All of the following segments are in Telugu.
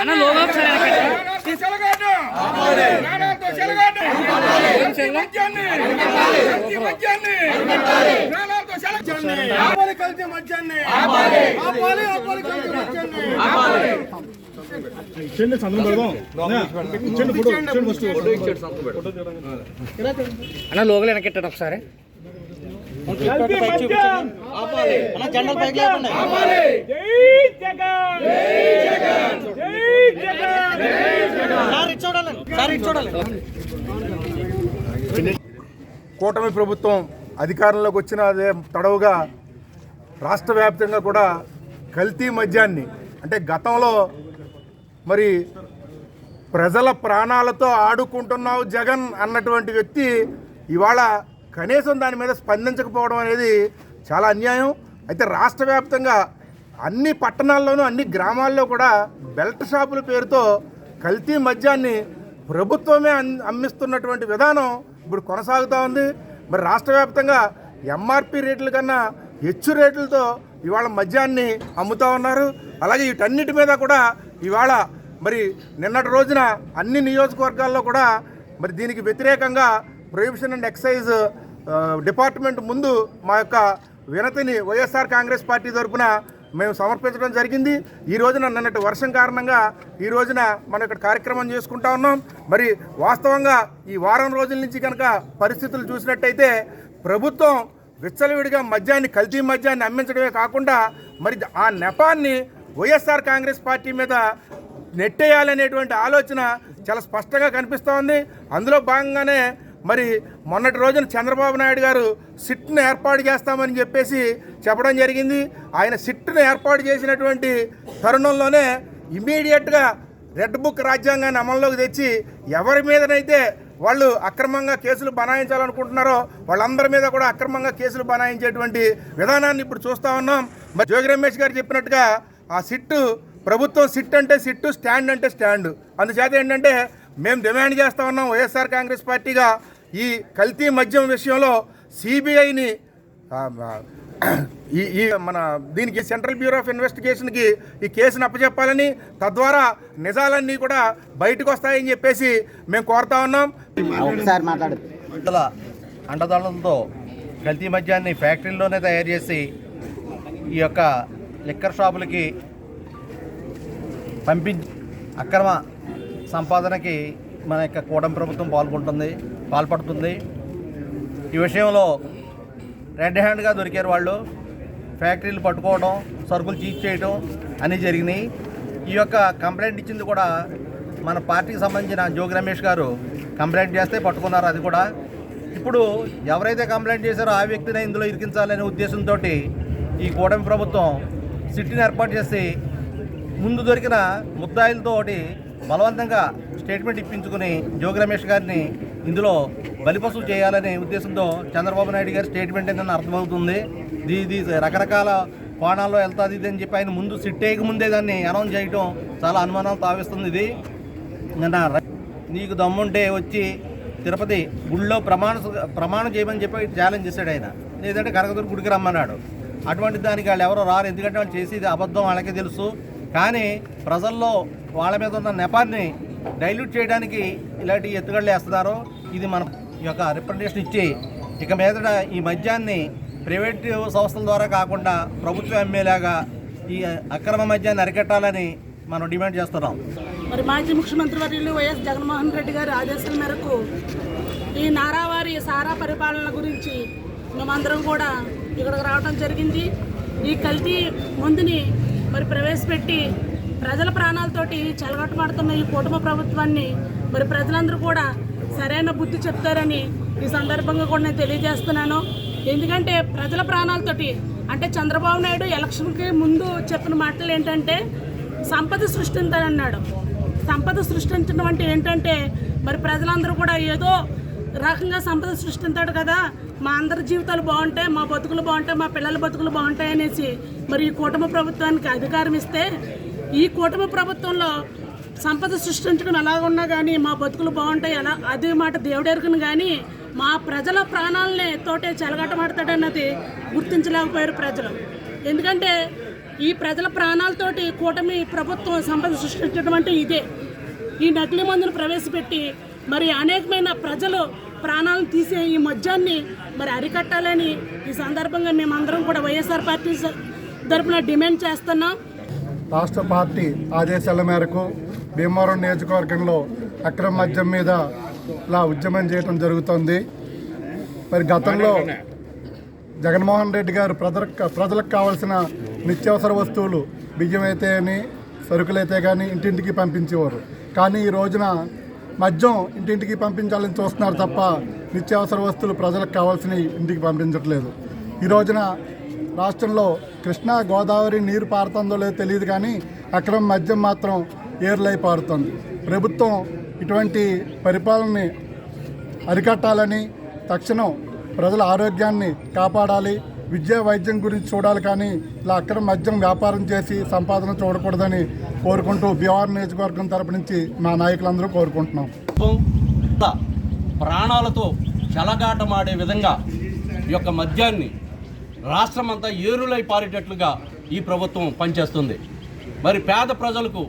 అన్న లోగో ఒకసారి వెనక్కి. ఆపాలి మధ్యాన్ని ఆపాలి. ఆపాలి మధ్యాన్ని ఇచ్చండి సంతకం పెడదాం. ఇచ్చండి ఫోటో ఇచ్చండి ఫస్ట్ అన్న లోగోలు వెనకెట్టాడు ఒకసారి. జెండల్ పైకి లేకుండా కూటమి ప్రభుత్వం అధికారంలోకి వచ్చిన అదే తడవుగా రాష్ట్ర వ్యాప్తంగా కూడా కల్తీ మద్యాన్ని అంటే గతంలో మరి ప్రజల ప్రాణాలతో ఆడుకుంటున్నావు జగన్ అన్నటువంటి వ్యక్తి ఇవాళ కనీసం దాని మీద స్పందించకపోవడం అనేది చాలా అన్యాయం. అయితే రాష్ట్ర వ్యాప్తంగా అన్ని పట్టణాల్లోనూ అన్ని గ్రామాల్లో కూడా బెల్ట్ షాపుల పేరుతో కల్తీ మద్యాన్ని ప్రభుత్వమే అమ్మిస్తున్నటువంటి విధానం ఇప్పుడు కొనసాగుతూ ఉంది. మరి రాష్ట్ర వ్యాప్తంగా ఎంఆర్పి రేట్ల కన్నా హెచ్చు రేట్లతో ఇవాళ మద్యాన్ని అమ్ముతా ఉన్నారు. అలాగే వీటన్నిటి మీద కూడా ఇవాళ మరి నిన్నటి రోజున అన్ని నియోజకవర్గాల్లో కూడా మరి దీనికి వ్యతిరేకంగా ప్రొహిబిషన్ అండ్ ఎక్సైజ్ డిపార్ట్మెంట్ ముందు మా యొక్క వినతిని వైఎస్ఆర్ కాంగ్రెస్ పార్టీ తరఫున మేము సమర్పించడం జరిగింది. ఈ రోజున నిన్నటి వర్షం కారణంగా ఈ రోజున మనం ఇక్కడ కార్యక్రమం చేసుకుంటా ఉన్నాం. మరి వాస్తవంగా ఈ వారం రోజుల నుంచి కనుక పరిస్థితులు చూసినట్టయితే ప్రభుత్వం విచ్చలవిడిగా మద్యాన్ని కల్తీ మద్యాన్ని అమ్మించడమే కాకుండా మరి ఆ నెపాన్ని వైఎస్ఆర్ కాంగ్రెస్ పార్టీ మీద నెట్టేయాలనేటువంటి ఆలోచన చాలా స్పష్టంగా కనిపిస్తూ ఉంది. అందులో భాగంగానే మరి మొన్నటి రోజున చంద్రబాబు నాయుడు గారు సిట్ను ఏర్పాటు చేస్తామని చెప్పేసి చెప్పడం జరిగింది. ఆయన సిట్ను ఏర్పాటు చేసినటువంటి తరుణంలోనే ఇమీడియట్గా రెడ్ బుక్ రాజ్యాంగాన్ని అమల్లోకి తెచ్చి ఎవరి మీదనైతే వాళ్ళు అక్రమంగా కేసులు బనాయించాలనుకుంటున్నారో వాళ్ళందరి మీద కూడా అక్రమంగా కేసులు బనాయించేటువంటి విధానాన్ని ఇప్పుడు చూస్తూ ఉన్నాం. మరి జోగి రమేష్ గారు చెప్పినట్టుగా ఆ సిట్టు ప్రభుత్వం సిట్ అంటే సిట్టు స్టాండ్ అంటే స్టాండ్. అందుచేత ఏంటంటే మేము డిమాండ్ చేస్తా ఉన్నాం వైఎస్ఆర్ కాంగ్రెస్ పార్టీగా ఈ కల్తీ మద్యం విషయంలో సిబిఐని ఈ ఈ మన దీనికి సెంట్రల్ బ్యూరో ఆఫ్ ఇన్వెస్టిగేషన్కి ఈ కేసును అప్పచెప్పాలని తద్వారా నిజాలన్నీ కూడా బయటకు వస్తాయని చెప్పేసి మేము కోరుతా ఉన్నాం. ఒకసారి మాట్లాడు మంటల అండదండలతో కల్తీ మద్యాన్ని ఫ్యాక్టరీలోనే తయారు చేసి ఈ యొక్క లిక్కర్ షాపులకి పంపించి అక్రమ సంపాదనకి మన యొక్క కూటమి ప్రభుత్వం పాల్గొంటుంది పాల్పడుతుంది. ఈ విషయంలో రెడ్ హ్యాండ్గా దొరికారు వాళ్ళు. ఫ్యాక్టరీలు పట్టుకోవడం సరుకులు చీజ్ చేయడం అన్నీ జరిగినాయి. ఈ యొక్క కంప్లైంట్ ఇచ్చింది కూడా మన పార్టీకి సంబంధించిన జోగి రమేష్ గారు. కంప్లైంట్ చేస్తే పట్టుకున్నారు అది కూడా. ఇప్పుడు ఎవరైతే కంప్లైంట్ చేశారో ఆ వ్యక్తిని ఇందులో ఇరికించాలనే ఉద్దేశంతో ఈ కూటమి ప్రభుత్వం సిట్టిని ఏర్పాటు చేసి ముందు దొరికిన ముద్దాయిలతోటి బలవంతంగా స్టేట్మెంట్ ఇప్పించుకుని జోగి రమేష్ గారిని ఇందులో బలిపసులు చేయాలనే ఉద్దేశంతో చంద్రబాబు నాయుడు గారి స్టేట్మెంట్ ఏంటని అర్థమవుతుంది. ఇది రకరకాల కోణాల్లో వెళ్తుంది ఇది అని చెప్పి ఆయన ముందు సిట్ ముందే దాన్ని అనౌన్స్ చేయడం చాలా అనుమానాలు తావిస్తుంది ఇది. నిన్న నీకు దమ్ముంటే వచ్చి తిరుపతి గుళ్ళో ప్రమాణ ప్రమాణం చేయమని చెప్పి ఛాలెంజ్ చేశాడు ఆయన. లేదంటే కనకదుర్గ గుడికి రమ్మన్నాడు. అటువంటి దానికి వాళ్ళు ఎవరో రారు. ఎందుకంటే వాళ్ళు చేసేది అబద్ధం వాళ్ళకే తెలుసు. కానీ ప్రజల్లో వాళ్ళ మీద ఉన్న నెపాన్ని డైల్యూట్ చేయడానికి ఇలాంటి ఎత్తుగడలు వేస్తున్నారు. ఇది మన ఈ యొక్క రిప్రజెంటేషన్ ఇచ్చి ఇక మీదట ఈ మద్యాన్ని ప్రైవేట్ సంస్థల ద్వారా కాకుండా ప్రభుత్వం ఎమ్మెల్యేగా ఈ అక్రమ మద్యాన్ని అరికట్టాలని మనం డిమాండ్ చేస్తున్నాం. మరి మాజీ ముఖ్యమంత్రి వర్యులు వైఎస్ జగన్మోహన్ రెడ్డి గారి ఆదేశాల మేరకు ఈ నారావారి సారా పరిపాలన గురించి మేమందరం కూడా ఇక్కడికి రావడం జరిగింది. ఈ కల్తీ మందుని మరి ప్రవేశపెట్టి ప్రజల ప్రాణాలతోటి చెలగట్టుమాడుతున్న ఈ కుటుంబ ప్రభుత్వాన్ని మరి ప్రజలందరూ కూడా సరైన బుద్ధి చెప్తారని ఈ సందర్భంగా కూడా నేను తెలియజేస్తున్నాను. ఎందుకంటే ప్రజల ప్రాణాలతోటి అంటే చంద్రబాబు నాయుడు ఎలక్షన్కి ముందు చెప్పిన మాటలు ఏంటంటే సంపద సృష్టించాలన్నాడు. సంపద సృష్టించడం అంటే ఏంటంటే మరి ప్రజలందరూ కూడా ఏదో రకంగా సంపద సృష్టిస్తాడు కదా. మా అందరి జీవితాలు బాగుంటాయి మా బతుకులు బాగుంటాయి మా పిల్లల బతుకులు బాగుంటాయి అనేసి మరి ఈ కూటమి ప్రభుత్వానికి అధికారం ఇస్తే ఈ కూటమి ప్రభుత్వంలో సంపద సృష్టించడం ఎలాగున్నా కానీ మా బతుకులు బాగుంటాయి ఎలా అదే మాట దేవుడెరుకును కానీ మా ప్రజల ప్రాణాలని తోటే చెలగటమాడతాడన్నది గుర్తించలేకపోయారు ప్రజలు. ఎందుకంటే ఈ ప్రజల ప్రాణాలతోటి కూటమి ప్రభుత్వం సంపద సృష్టించడం అంటే ఇదే. ఈ నకిలీ మందును ప్రవేశపెట్టి మరి అనేకమైన ప్రజలు ప్రాణాలను తీసే ఈ మద్యాన్ని మరి అరికట్టాలని ఈ సందర్భంగా మేమందరం కూడా వైఎస్ఆర్ పార్టీ తరఫున తరపున డిమాండ్ చేస్తున్నాం. రాష్ట్ర పార్టీ ఆదేశాల మేరకు భీమవరం నియోజకవర్గంలో అక్రమ మద్యం మీద ఇలా ఉద్యమం చేయడం జరుగుతోంది. మరి గతంలో జగన్మోహన్ రెడ్డి గారు ప్రజలకు ప్రజలకు కావాల్సిన నిత్యావసర వస్తువులు బియ్యం అయితే అని సరుకులైతే కానీ ఇంటింటికి పంపించేవారు. కానీ ఈ రోజున మద్యం ఇంటింటికి పంపించాలని చూస్తున్నారు తప్ప నిత్యావసర వస్తువులు ప్రజలకు కావాల్సినవి ఇంటికి పంపించట్లేదు. ఈ రోజున రాష్ట్రంలో కృష్ణా గోదావరి నీరు పారుతుందో లేదో తెలియదు కానీ అక్రమ మద్యం మాత్రం ఏర్లై పారుతుంది. ప్రభుత్వం ఇటువంటి పరిపాలనని అరికట్టాలని తక్షణం ప్రజల ఆరోగ్యాన్ని కాపాడాలి విద్యా వైద్యం గురించి చూడాలి కానీ ఇలా అక్రమ మద్యం వ్యాపారం చేసి సంపాదన చూడకూడదని కోరుకుంటూ బీఆర్ నియోజకవర్గం తరపు నుంచి మా నాయకులందరూ కోరుకుంటున్నాం. ప్రాణాలతో చెలగాటమాడే విధంగా ఈ యొక్క మద్యాన్ని రాష్ట్రమంతా ఏరులై పారేటట్లుగా ఈ ప్రభుత్వం పనిచేస్తుంది. మరి పేద ప్రజలకు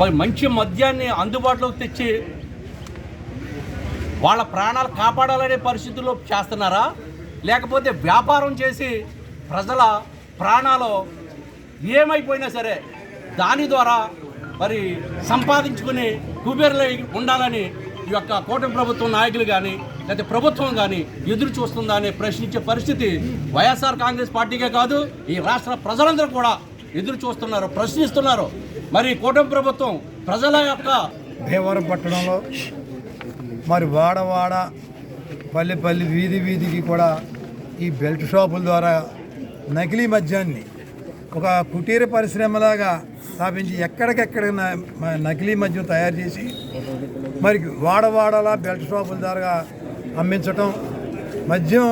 మరి మంచి మద్యాన్ని అందుబాటులోకి తెచ్చి వాళ్ళ ప్రాణాలు కాపాడాలనే పరిస్థితుల్లో చేస్తున్నారా? లేకపోతే వ్యాపారం చేసి ప్రజల ప్రాణాలు ఏమైపోయినా సరే దాని ద్వారా మరి సంపాదించుకుని కుబేరులై ఉండాలని ఈ యొక్క కూటమి ప్రభుత్వం నాయకులు కానీ లేకపోతే ప్రభుత్వం కానీ ఎదురు చూస్తుందా అని ప్రశ్నించే పరిస్థితి వైఎస్ఆర్ కాంగ్రెస్ పార్టీకే కాదు ఈ రాష్ట్ర ప్రజలందరూ కూడా ఎదురు చూస్తున్నారు ప్రశ్నిస్తున్నారు. మరి కూటమి ప్రభుత్వం ప్రజల యొక్క భీమవరం పట్టణంలో మరి వాడ వాడ పల్లె పల్లె వీధి వీధికి కూడా ఈ బెల్ట్ షాపుల ద్వారా నకిలీ మద్యాన్ని ఒక కుటీర పరిశ్రమలాగా స్థాపించి ఎక్కడికెక్కడ న- మ- నకిలీ మద్యం తయారు చేసి మరి వాడవాడలా బెల్ట్ షాపుల ద్వారా అమ్మించటం మద్యం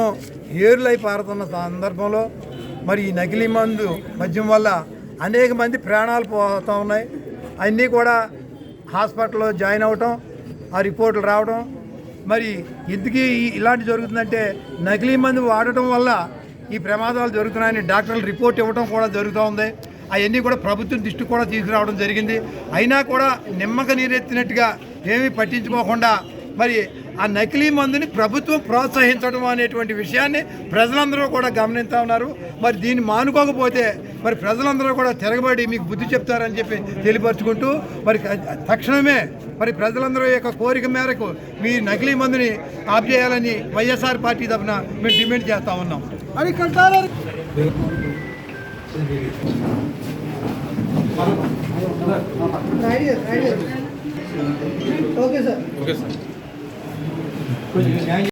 ఏరులై పారుతున్న సందర్భంలో మరి ఈ నకిలీ మందు మద్యం వల్ల అనేక మంది ప్రాణాలు పోతూ ఉన్నాయి. అన్నీ కూడా హాస్పిటల్లో జాయిన్ అవటం ఆ రిపోర్టులు రావడం మరి ఎందుకు ఇలాంటి జరుగుతుందంటే నకిలీ మందు వాడటం వల్ల ఈ ప్రమాదాలు జరుగుతున్నాయని డాక్టర్లు రిపోర్ట్ ఇవ్వడం కూడా జరుగుతూ ఉంది. అవన్నీ కూడా ప్రభుత్వం దృష్టి కూడా తీసుకురావడం జరిగింది. అయినా కూడా నిమ్మక నీరెత్తినట్టుగా ఏమీ పట్టించుకోకుండా మరి ఆ నకిలీ మందుని ప్రభుత్వం ప్రోత్సహించడం అనేటువంటి విషయాన్ని ప్రజలందరూ కూడా గమనిస్తూ ఉన్నారు. మరి దీన్ని మానుకోకపోతే మరి ప్రజలందరూ కూడా తిరగబడి మీకు బుద్ధి చెప్తారని చెప్పి తెలియపరుచుకుంటూ మరి తక్షణమే మరి ప్రజలందరూ యొక్క కోరిక మేరకు మీ నకిలీ మందుని ఆప్ చేయాలని వైఎస్ఆర్ పార్టీ తరఫున మేము డిమాండ్ చేస్తూ ఉన్నాం. అని ఓకే సార్